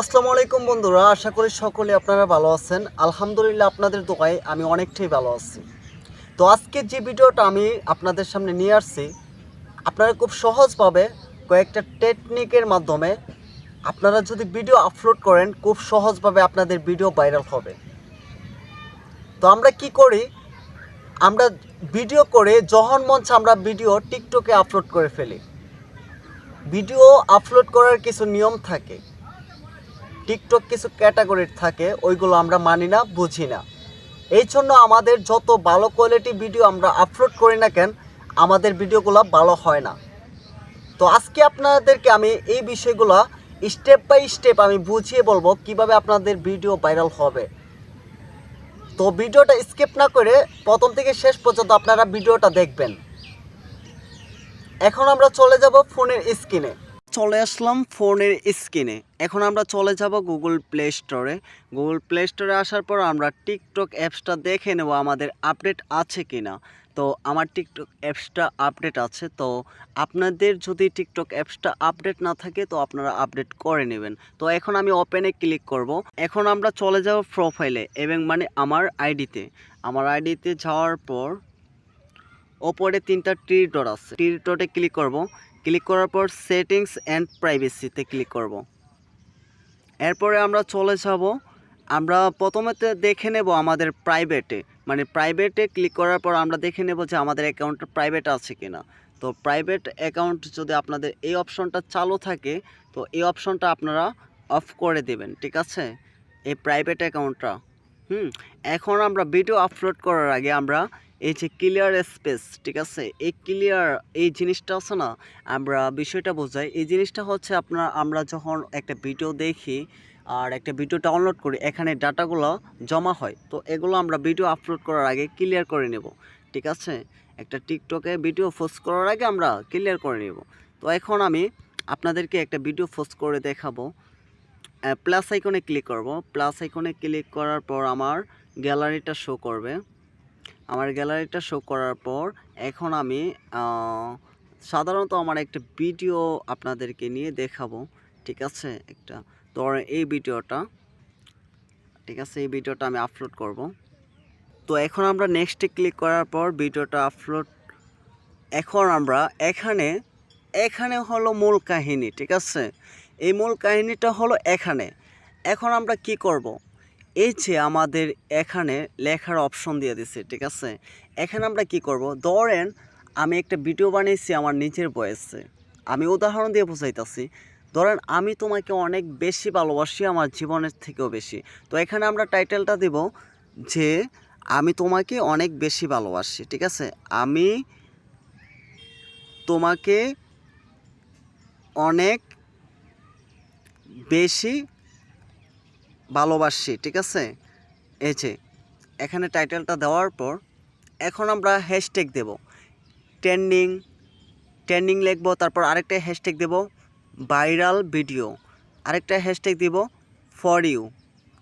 আসসালামু আলাইকুম বন্ধুরা, আশা করি সকলে আপনারা ভালো আছেন। আলহামদুলিল্লাহ আপনাদের দোকায় আমি অনেকটাই ভালো আছি। তো আজকে যে ভিডিওটা আমি আপনাদের সামনে নিয়ে আসছি, আপনারা খুব সহজভাবে কয়েকটা টেকনিকের মাধ্যমে আপনারা যদি ভিডিও আপলোড করেন, খুব সহজভাবে আপনাদের ভিডিও ভাইরাল হবে। তো আমরা কি করি, আমরা ভিডিও করে যখন মঞ্চে আমরা ভিডিও টিকটকে আপলোড করে ফেলি। ভিডিও আপলোড করার কিছু নিয়ম থাকে। টিকটক কিছু ক্যাটাগরির থাকে, ওইগুলো আমরা মানি না, বুঝি না। এই জন্য আমাদের যত ভালো কোয়ালিটি ভিডিও আমরা আপলোড করি না কেন, আমাদের ভিডিওগুলো ভালো হয় না। তো আজকে আপনাদেরকে আমি এই বিষয়গুলো স্টেপ বাই স্টেপ আমি বুঝিয়ে বলব কীভাবে আপনাদের ভিডিও ভাইরাল হবে। তো ভিডিওটা স্কিপ না করে প্রথম থেকে শেষ পর্যন্ত আপনারা ভিডিওটা দেখবেন। এখন আমরা চলে যাব ফোনের স্ক্রিনে চলে আসলাম ফোনের স্ক্রিনে। এখন আমরা চলে যাব গুগল প্লে স্টোরে গুগল প্লে স্টোরে আসার পর আমরা টিকটক অ্যাপসটা দেখে নেব আমাদের আপডেট আছে কি না তো আমার টিকটক অ্যাপসটা আপডেট আছে, তো আপনাদের যদি টিকটক অ্যাপসটা আপডেট না থাকে, তো আপনারা আপডেট করে নেবেন। তো এখন আমি ওপেনে ক্লিক করব। এখন আমরা চলে যাব প্রোফাইলে এবং মানে আমার আইডিতে আমার আইডিতে যাওয়ার পর, ওপরে তিনটা টি ডট আছে। টি ডটে ক্লিক করব। ক্লিক করার পর সেটিংস অ্যান্ড প্রাইভেসিতে ক্লিক করব। এরপরে আমরা চলে যাব। আমরা প্রথমেতে দেখে নেব আমাদের প্রাইভেটে। মানে প্রাইভেটে ক্লিক করার পর আমরা দেখে নেব যে আমাদের অ্যাকাউন্টটা প্রাইভেট আছে কি না তো প্রাইভেট অ্যাকাউন্ট যদি আপনাদের এই অপশনটা চালু থাকে, তো এই অপশনটা আপনারা অফ করে দেবেন, ঠিক আছে? এই প্রাইভেট অ্যাকাউন্টটা। হুম। এখন আমরা ভিডিও আপলোড করার আগে আমরা এই যে ক্লিয়ার স্পেস ঠিক আছে? এই ক্লিয়ার এই জিনিসটা আছে না? আমরা বিষয়টা বোঝাই। এই জিনিসটা হচ্ছে আপনার, আমরা যখন একটা ভিডিও দেখি আর একটা ভিডিও ডাউনলোড করি, এখানে ডাটাগুলো জমা হয়। তো এগুলো আমরা ভিডিও আপলোড করার আগে ক্লিয়ার করে নেব, ঠিক আছে? একটা টিকটকে ভিডিও পোস্ট করার আগে আমরা ক্লিয়ার করে নেব। তো এখন আমি আপনাদেরকে একটা ভিডিও পোস্ট করে দেখাবো। প্লাস আইকনে ক্লিক করব। প্লাস আইকনে ক্লিক করার পর আমার গ্যালারিটা শো করবে। আমার গ্যালারিটা শো করার পর এখন আমি সাধারণত আমার একটা ভিডিও আপনাদেরকে নিয়ে দেখাবো। ঠিক আছে? একটা ধরেন এই ভিডিওটা ঠিক আছে? এই ভিডিওটা আমি আপলোড করব। তো এখন আমরা নেক্সটে ক্লিক করার পর ভিডিওটা আপলোড এখন আমরা এখানে এখানে হলো মূল কাহিনী, ঠিক আছে? এই মূল কাহিনীটা হলো এখানে। এখন আমরা কি করব? এই যে আমাদের এখানে লেখার অপশন দিয়ে দিছে, ঠিক আছে? এখানে আমরা কি করব? ধরেন, আমি একটা ভিডিও বানিয়েছি আমার নিজের বয়সে আমি উদাহরণ দিয়ে বোঝাইতেছি। ধরেন, আমি তোমাকে অনেক বেশি ভালোবাসি, আমার জীবনের থেকেও বেশি। তো এখানে আমরা টাইটেলটা দেব যে, আমি তোমাকে অনেক বেশি ভালোবাসি, ঠিক আছে? আমি তোমাকে অনেক বেশি ভালোবাসি, ঠিক আছে? এই যে, এখানে টাইটেলটা দেওয়ার পর এখন আমরা হ্যাশট্যাগ দেব। ট্রেন্ডিং ট্রেন্ডিং লিখব, তারপর আরেকটা হ্যাশট্যাগ দেব ভাইরাল ভিডিও আরেকটা হ্যাশট্যাগ দিব ফর ইউ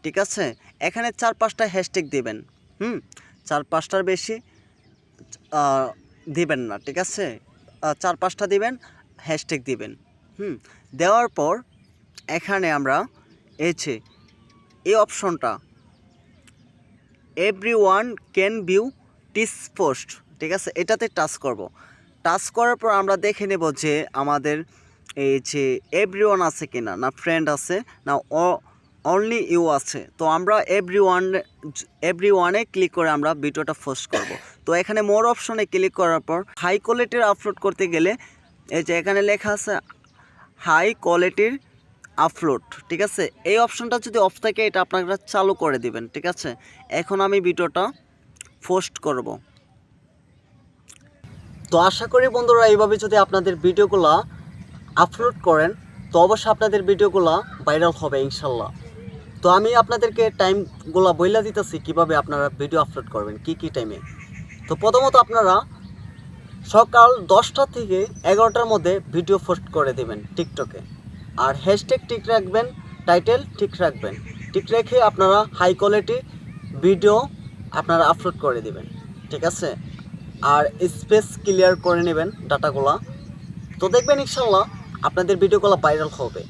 ঠিক আছে? এখানে চার পাঁচটা হ্যাশট্যাগ দেবেন, হুম? চার পাঁচটার বেশি দিবেন না, ঠিক আছে? চার পাঁচটা দিবেন হ্যাশট্যাগ দিবেন, হুম? দেওয়ার পর এখানে আমরা যে এই অপশনটা। Every one can view this post ঠিক আছে? এটাতে টাচ করব। টাচ করার পর আমরা দেখে নেব যে আমাদের এই যে এভরি ওয়ান আছে কিনা, না ফ্রেন্ড আছে, না অনলি ইউ আছে। তো আমরা এভরি ওয়ান এভরি ওয়ানে ক্লিক করে আমরা ভিডিওটা পোস্ট করব। তো এখানে মোর অপশনে ক্লিক করার পর হাই কোয়ালিটির আপলোড করতে গেলে এই যে এখানে লেখা আছে হাই কোয়ালিটির আপলোড ঠিক আছে? এই অপশনটা যদি অফ থাকে, এটা আপনারা চালু করে দিবেন, ঠিক আছে? এখন আমি ভিডিওটা পোস্ট করব। তো আশা করি বন্ধুরা, এইভাবে যদি আপনাদের ভিডিওগুলো আপলোড করেন, তো অবশ্যই আপনাদের ভিডিওগুলো ভাইরাল হবে, ইনশাল্লাহ। তো আমি আপনাদেরকে টাইমগুলো বইলা দিতেছি, কীভাবে আপনারা ভিডিও আপলোড করবেন, কি কি টাইমে তো প্রথমত আপনারা সকাল দশটা থেকে এগারোটার মধ্যে ভিডিও পোস্ট করে দেবেন টিকটকে আর হ্যাশট্যাগ ঠিক রাখবেন টাইটেল ঠিক রাখবেন। ঠিক রেখে আপনারা হাই কোয়ালিটি ভিডিও আপনারা আপলোড করে দিবেন। ঠিক আছে? আর স্পেস ক্লিয়ার করে নেবেন ডাটাগুলা তো দেখবেন ইনশাল্লাহ আপনাদের ভিডিওগুলো ভাইরাল হবে।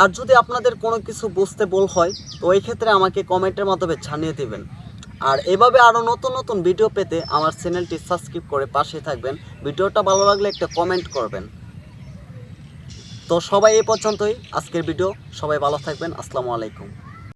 আর যদি আপনাদের কোনো কিছু বুঝতে ভুল হয়, তো এই ক্ষেত্রে আমাকে কমেন্টের মাধ্যমে জানিয়ে দেবেন। আর এভাবে আরও নতুন নতুন ভিডিও পেতে আমার চ্যানেলটি সাবস্ক্রাইব করে পাশে থাকবেন। ভিডিওটা ভালো লাগলে একটা কমেন্ট করবেন। তো সবাই এ পর্যন্তই আজকের ভিডিও। সবাই ভালো থাকবেন। আসসালামু আলাইকুম।